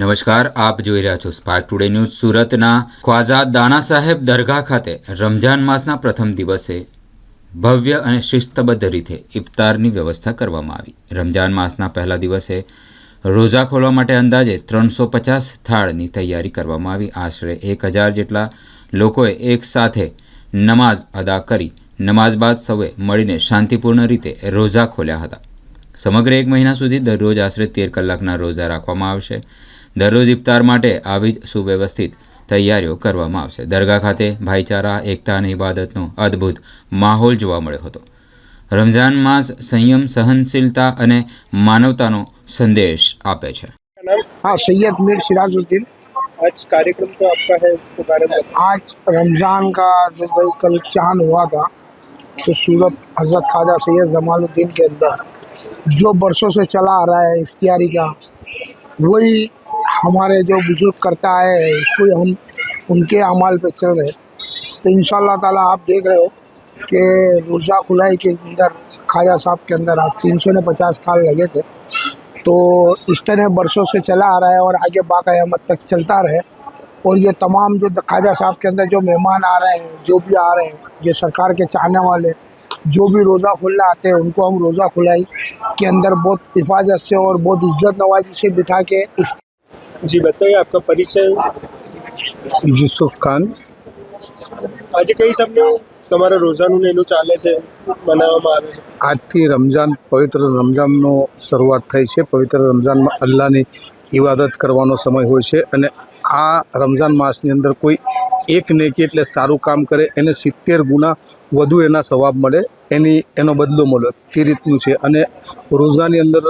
નમસ્કાર આપ જોઈ રહ્યા છો સ્પાર્ક ટુડે ન્યૂઝ સુરતના ખ્વાજા દાના સાહેબ દરગાહ ખાતે રમઝાન માસના પ્રથમ દિવસે ભવ્ય અને શિસ્તબદ્ધ રીતે ઇફતારની વ્યવસ્થા કરવામાં આવી રમઝાન માસના પહેલા દિવસે રોઝા ખોલવા માટે અંદાજે ત્રણસો પચાસ થાળની તૈયારી કરવામાં આવી આશરે એક હજાર જેટલા લોકોએ એક સાથે નમાઝ અદા કરી નમાઝ બાદ સૌએ મળીને શાંતિપૂર્ણ રીતે રોઝા ખોલ્યા હતા સમગ્ર એક મહિના સુધી દરરોજ આશરે તેર કલાકના રોઝા રાખવામાં આવશે દરરોજ ઇફતાર માટે આવી જ સુવ્યવસ્થિત તૈયારીઓ કરવામાં આવશે દરગાહ ખાતે ભાઈચારા એકતા અને ઇબાદતનો અદ્ભુત માહોલ જોવા મળ્યો હતો રમઝાન માસ સંયમ સહનશીલતા અને માનવતાનો સંદેશ આપે છે हाँ सैयद मीर सिराजुद्दीन आज कार्यक्रम तो आपका है उसके बारे में आज रमज़ान का जो भाई कल चांद हुआ था तो सूरत हजरत ہمارے جو بزرگ کرتا ہے اس کو ہم ان کے اعمال پہ چل رہے تو ان شاء اللہ تعالیٰ آپ دیکھ رہے ہو کہ روزہ کھلائی کے اندر خواجہ صاحب کے اندر آپ تین سو نے پچاس سال لگے تھے تو اس طرح برسوں سے چلا آ رہا ہے اور آگے باقاعم تک چلتا رہے اور یہ تمام جو خواجہ صاحب کے اندر جو مہمان آ رہے ہیں جو بھی آ رہے ہیں جو سرکار کے چاہنے والے جو بھی روزہ کھلنے آتے ہیں ان کو ہم روزہ کھلائی کے اندر بہت حفاظت سے اور بہت عزت نوازی سے بٹھا کے जी बताइए आपका પરિચય યુસુફ ખાન આજે કઈ શબ્દો તમારા રોજાનું ને એનું ચાલે છે બનાવવામાં આવે છે આજથી રમઝાન પવિત્ર રમઝાનનો શરૂઆત થઈ છે પવિત્ર રમઝાનમાં અલ્લાહની ઇબાદત કરવાનો સમય હોય છે અને આ રમઝાન માસની અંદર કોઈ એક ને કે એટલે સારું કામ કરે એને સિત્તેર ગુણા વધુ એના સવાબ મળે એની એનો બદલો મળે તે રીતનું છે અને રોજાની અંદર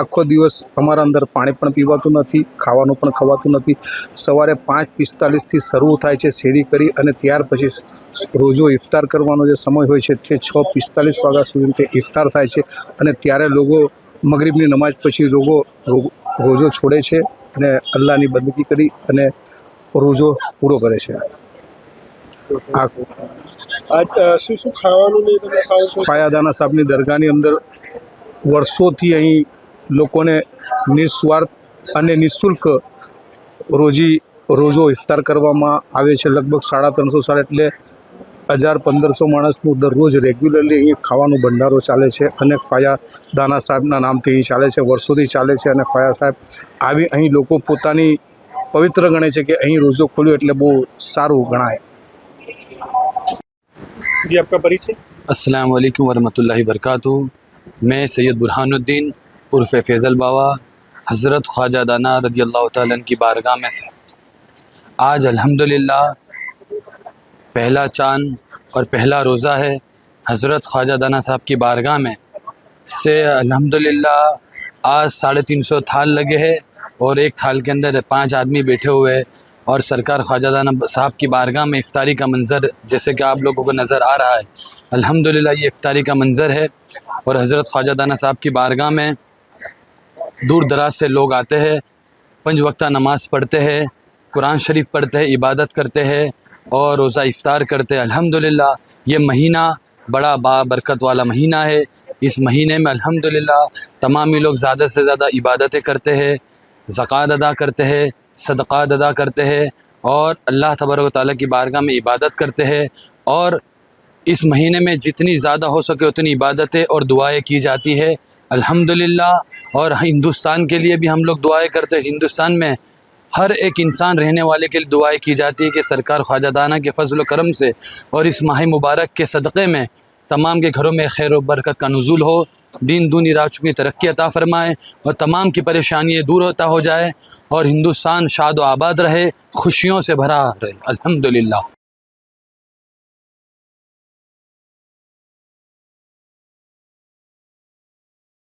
આખો દિવસ અમારા અંદર પાણી પણ પીવાતું નથી ખાવાનું પણ ખવાતું નથી સવારે પાંચ પિસ્તાલીસથી શરૂ થાય છે શેરી કરી અને ત્યાર પછી રોજો ઇફતાર કરવાનો જે સમય હોય છે તે છ પિસ્તાલીસ વાગ્યા સુધી તે ઇફતાર થાય છે અને ત્યારે લોકો મગરીબની નમાજ પછી લોકો રોજો છોડે છે અને અલ્લાહની બંદગી કરી અને રોજો પૂરો કરે છે આ શું ખાવાનું પાયાદાના સાહેબની દરગાહની અંદર વર્ષોથી અહીં લોકોને નિઃસ્વાર્થ અને નિઃશુલ્ક રોજી રોજો ઇફતાર કરવામાં આવે છે લગભગ સાડા ત્રણસો સાડા એટલે હજાર પંદરસો માણસનું દરરોજ રેગ્યુલરલી અહીંયા ખાવાનો ભંડારો ચાલે છે અને ફાયા દાના સાહેબના નામથી અહીં ચાલે છે વર્ષોથી ચાલે છે અને ફાયા સાહેબ આવી અહીં લોકો પોતાની પવિત્ર ગણે છે કે અહીં રોજો ખોલ્યો એટલે બહુ સારું ગણાય જી આપકા પરિચય અસલામ વાલેકુમ વરહમતુલ્લાહ વરકાતુ મેં સૈયદ બુરહાનુદ્દીન عرف فیضل بابا حضرت خواجہ دانا رضی اللہ تعالیٰ کی بارگاہ میں سے آج الحمدللہ پہلا چاند اور پہلا روزہ ہے حضرت خواجہ دانا صاحب کی بارگاہ میں سے الحمدللہ آج ساڑھے تین سو تھال لگے ہے اور ایک تھال کے اندر پانچ آدمی بیٹھے ہوئے اور سرکار خواجہ دانا صاحب کی بارگاہ میں افطاری کا منظر جیسے کہ آپ لوگوں کو نظر آ رہا ہے الحمدللہ یہ افطاری کا منظر ہے اور حضرت خواجہ دانا صاحب کی بارگاہ میں دور دراز سے لوگ آتے ہیں پنج وقتہ نماز پڑھتے ہیں قرآن شریف پڑھتے ہیں عبادت کرتے ہیں اور روزہ افطار کرتے الحمد الحمدللہ یہ مہینہ بڑا بابرکت والا مہینہ ہے اس مہینے میں الحمد للہ تمام ہی لوگ زیادہ سے زیادہ عبادتیں کرتے ہیں زکوٰۃ ادا کرتے ہیں صدقات ادا کرتے ہیں اور اللہ تبارک و تعالیٰ کی بارگاہ میں عبادت کرتے ہیں اور اس مہینے میں جتنی زیادہ ہو سکے اتنی عبادتیں اور دعائیں کی جاتی ہے الحمد اور ہندوستان کے لیے بھی ہم لوگ دعائیں کرتے ہیں ہندوستان میں ہر ایک انسان رہنے والے کے لیے دعائیں کی جاتی ہے کہ سرکار خواجہ دانہ کے فضل و کرم سے اور اس ماہ مبارک کے صدقے میں تمام کے گھروں میں خیر و برکت کا نزول ہو دین دونی راہ چکنی ترقی عطا فرمائے اور تمام کی پریشانیاں دور ہوتا ہو جائے اور ہندوستان شاد و آباد رہے خوشیوں سے بھرا رہے الحمدللہ